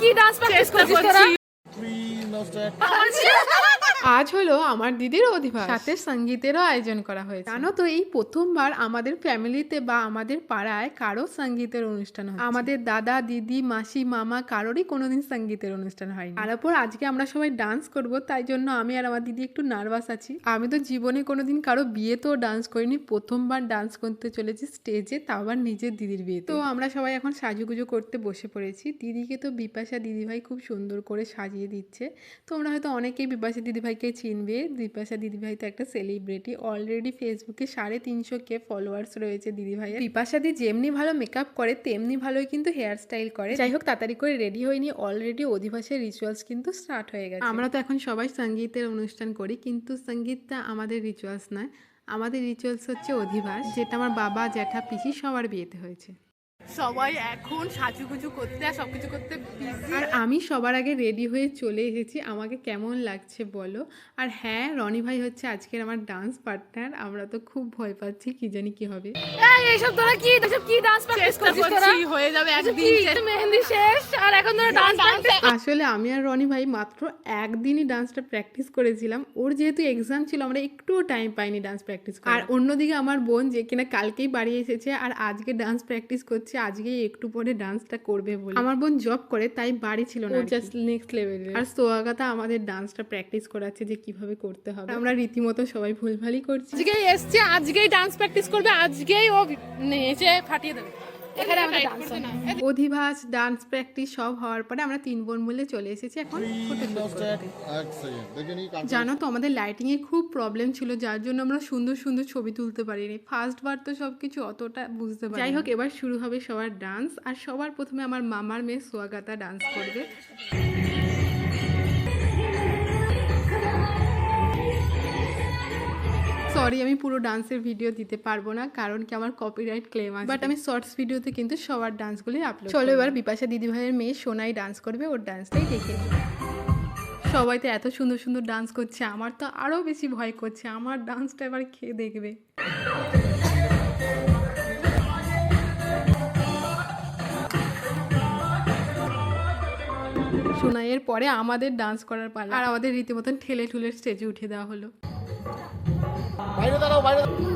কি dance practice করছিস তোরা. আজ হলো আমার দিদির অধিবাস। সাথে সঙ্গীতেরও আয়োজন করা হয়েছে। জানো তো এই প্রথমবার আমাদের ফ্যামিলিতে বা আমাদের পাড়ায় কারও সঙ্গীতের অনুষ্ঠান হয় আমাদের দাদা দিদি মাসি মামা কারোরই কোনোদিন সঙ্গীতের অনুষ্ঠান হয়নি। তার উপর আজকে আমরা সবাই ডান্স করব তাই জন্য আমি আর আমার দিদি একটু নার্ভাস আছি। আমি তো জীবনে কোনোদিন কারও বিয়েতেও ডান্স করিনি প্রথমবার ডান্স করতে চলেছি স্টেজে তাও আবার নিজের দিদির বিয়ে তো আমরা সবাই এখন সাজুগুজু করতে বসে পড়েছি। দিদিকে তো বিপাশা দিদিভাই খুব সুন্দর করে সাজিয়ে দিচ্ছে। তোমরা হয়তো অনেকেই বিপাশা দিদিভাইকে চিনবে। বিপাশা দিদিভাই তো একটা সেলিব্রিটি অলরেডি ফেসবুকে সাড়ে তিনশো কে ফলোয়ার্স রয়েছে দিদিভাইয়ের। বিপাশা দি যেমনি ভালো মেকআপ করে, তেমনি ভালোই কিন্তু হেয়ার স্টাইল করে। যাই হোক তাড়াতাড়ি করে রেডি হয়নি অলরেডি অধিবাসের রিচুয়ালস কিন্তু স্টার্ট হয়ে গেছে। আমরা তো এখন সবাই সঙ্গীতের অনুষ্ঠান করি, কিন্তু সঙ্গীতটা আমাদের রিচুয়ালস নয়। আমাদের রিচুয়ালস হচ্ছে অধিবাস, যেটা আমার বাবা, জ্যাঠা, পিসি সবার বিয়েতে হয়েছে। সবাই এখন সাজুগুজু করতে আর সবকিছু করতে আর আমি সবার আগে রেডি হয়ে চলে এসেছি। আমাকে কেমন লাগছে বলো? আর হ্যাঁ রনি ভাই হচ্ছে আজকের আমার ডান্স পার্টনার আমরা তো খুব ভয় পাচ্ছি কি জানি কি হবে। এইসব তোরা কি এসব কি ডান্স প্র্যাকটিস করছিস তোরা? হয়ে যাবে কি? মেহেন্দি শেষ? আর এখন তোরা ডান্স আসলে আমি আর রনি ভাই মাত্র একদিনই ডান্সটা প্র্যাকটিস করেছিলাম। ওর যেহেতু এক্সাম ছিল আমরা একটুও টাইম পাইনি ডান্স প্র্যাকটিস আর অন্যদিকে আমার বোন যে কিনা কালকেই বাড়ি এসেছে আর আজকে ডান্স প্র্যাকটিস করছে। আজকেই একটু পরে ডান্সটা করবে বলে। আমার বোন জব করে তাই বাড়ি ছিল না জাস্ট নেক্সট লেভেলে আর সোয়াগাতা আমাদের ডান্সটা প্র্যাকটিস করাচ্ছে যে কীভাবে করতে হবে। আমরা রীতিমতো সবাই ভুলভালই করছি। আজকেই এসছে আজকেই ডান্স প্র্যাকটিস করবে আজকেই ও নেচে ফাটিয়ে দেবে। এখানে আমাদের ডান্স অধিবাস ডান্স প্র্যাকটিস সব হওয়ার পরে আমরা তিন বোন মিলে চলে এসেছি এখন জানো তো আমাদের লাইটিং এ খুব প্রবলেম ছিল যার জন্য আমরা সুন্দর সুন্দর ছবি তুলতে পারিনি। ফার্স্ট বার তো সবকিছু অতটা বুঝতে পারি যাই হোক এবার শুরু হবে সবার ডান্স আর সবার প্রথমে আমার মামার মেয়ে সোয়াগাতা ডান্স করবে। সরি আমি পুরো ডান্সের ভিডিও দিতে পারব না কারণ কি আমার কপিরাইট ক্লেম আছে। বাট আমি শর্টস ভিডিওতে কিন্তু সবার ডান্সগুলি আপলোড চলো এবার বিপাশা দিদিভাইয়ের মেয়ে সোনাই ডান্স করবে ওর ডান্সটাই দেখে সবাই তো এত সুন্দর সুন্দর ডান্স করছে আমার তো আরও বেশি ভয় করছে আমার ডান্সটা এবার খেয়ে দেখবে। সোনাইয়ের পরে আমাদের ডান্স করার পালা। আর আমাদের রীতিমতন ঠেলে ঠুলে স্টেজে উঠে দেওয়া হলো। বাইরে দাঁড়াও বাইরে দাঁড়াও।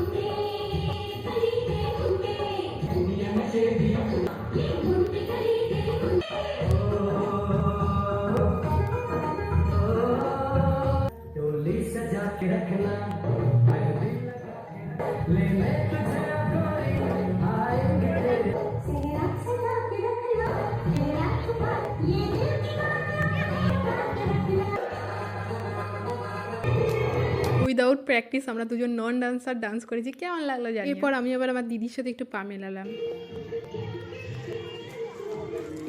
উইদাউট প্র্যাকটিস আমরা দুজন নন ডান্সার ডান্স করেছি কেমন লাগল জানি এরপর আমি আবার আমার দিদির সাথে একটু পা মেলালাম।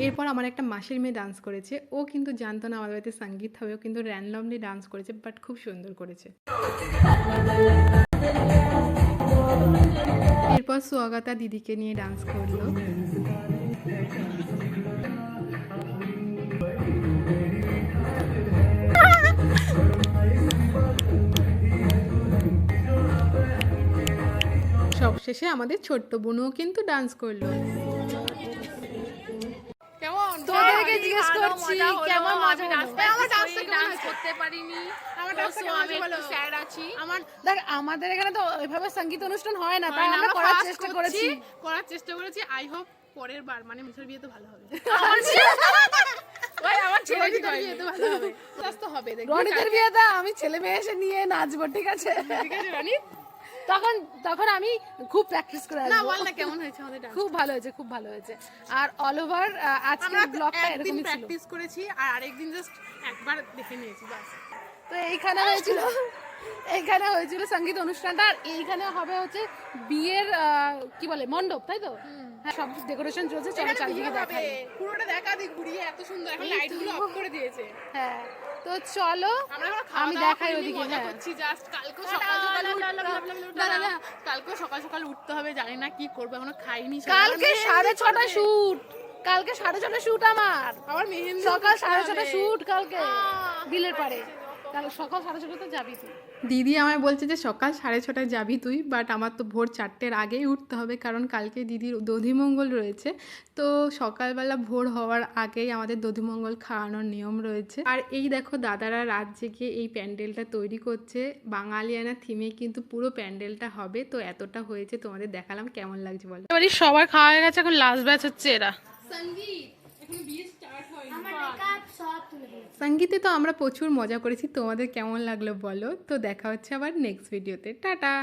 এরপর আমার একটা মাসির মেয়ে ডান্স করেছে। ও কিন্তু জানতো না আমাদের বাড়িতে সংগীত হবে। ও কিন্তু র্যান্ডমলি ডান্স করেছে বাট খুব সুন্দর করেছে। এরপর সোয়াগাতা দিদিকে নিয়ে ডান্স করল। সবশেষে আমাদের ছোট্ট বোনও কিন্তু ডান্স করল। কেমন? তোদেরকে জিজ্ঞেস করছি, কেমন মজা ডান্স করতে পারিনি। আমার দেখ আমাদের এখানে তো সংগীত অনুষ্ঠান হয় না তাই আমরা করার চেষ্টা করেছি করার চেষ্টা করেছি। আই হোপ পরের বার মানে মিশর বিয়ে তো ভালো হবে। আমার ছেলে বিয়ে তো ভালো হবে। হবে দেখবি। রনিতের বিয়েতে আমি ছেলে মেয়ে এসে নিয়ে নাচবো ঠিক আছে? ঠিক আছে তখন তখন আমি খুব প্র্যাকটিস করে না বল না কেমন হয়েছে আমাদের ডান্স খুব ভালো হয়েছে খুব ভালো হয়েছে। আর অল ওভার আজকে ব্লগটা এরকমই ছিল। প্র্যাকটিস করেছি আর আরেকদিন জাস্ট একবার দেখে নিয়েছি বাস তো এইখানে হয়েছিল। এইখানে হয়েছিল সংগীত অনুষ্ঠানটা আর এইখানে হবে হচ্ছে বিয়ের কি বলে মণ্ডপ তাই তো? হ্যাঁ সব ডেকোরেশন চলছে চলো এখানে চারিদিকে দেখাই। পুরোটা দেখা দি ঘুরিয়ে এত সুন্দর এখন এই লাইটগুলো তো। অফ করে দিয়েছে। হ্যাঁ তো চলো আমরা এখন আমি দেখাই ওদিকে মজা হ্যাঁ। করছি জাস্ট কালকে সকাল সকাল উঠতে হবে। না কালকে সকাল সকাল উঠতে হবে জানি না কি করব এখনও খাইনি কালকে সাড়ে ছটা। শুট কালকে সাড়ে ছটা শুট আমার। আবার মেহেন্দি সকাল সাড়ে ছটা শুট কালকে বিলের পারে কাল সকাল সাড়ে যাবি তুই। দিদি আমায় বলছে যে সকাল সাড়ে ছটায় যাবি তুই বাট আমার তো ভোর চারটের আগেই উঠতে হবে কারণ কালকে দিদির দধিমঙ্গল রয়েছে। তো সকালবেলা ভোর হওয়ার আগেই আমাদের দধিমঙ্গল খাওয়ানোর নিয়ম রয়েছে। আর এই দেখো দাদারা রাত জেগে এই প্যান্ডেলটা তৈরি করছে। বাঙালিয়ানা থিমে কিন্তু পুরো প্যান্ডেলটা হবে তো এতটা হয়েছে তোমাদের দেখালাম কেমন লাগছে বলো? সবার খাওয়া হয়ে গেছে এখন লাস্ট ব্যাচ হচ্ছে এরা। সঙ্গীতে তো আমরা প্রচুর মজা করেছি তোমাদের কেমন লাগল বলো? তো দেখা হচ্ছে আবার নেক্সট ভিডিওতে টাটা!